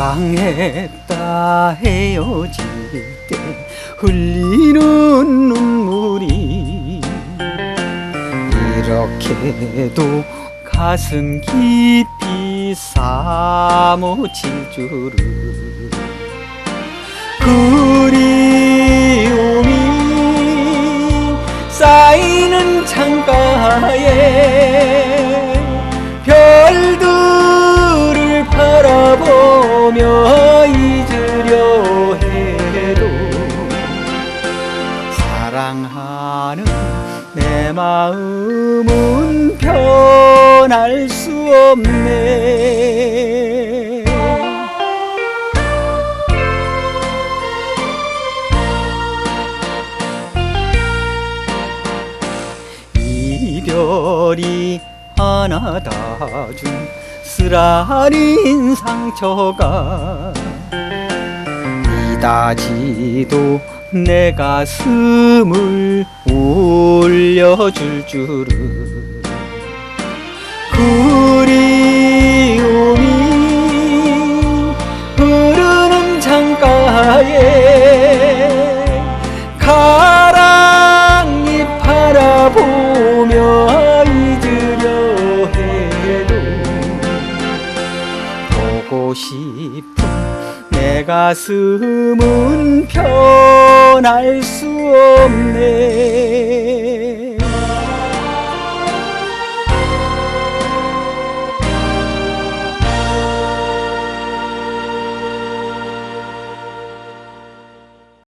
사랑했다 헤어질 때 흘리는 눈물이 이렇게도 가슴 깊이 사무칠 줄은 그리움이 쌓이는 창가에 사랑하는 내 마음은 변할 수 없네. 이별이 하나다 준 쓰라린 상처가 이다지도 내 가슴을 울려줄 줄은 그리움이 흐르는 창가에 가랑이 바라보며 잊으려 해도 보고 싶은 내 가슴은 변할 수 없네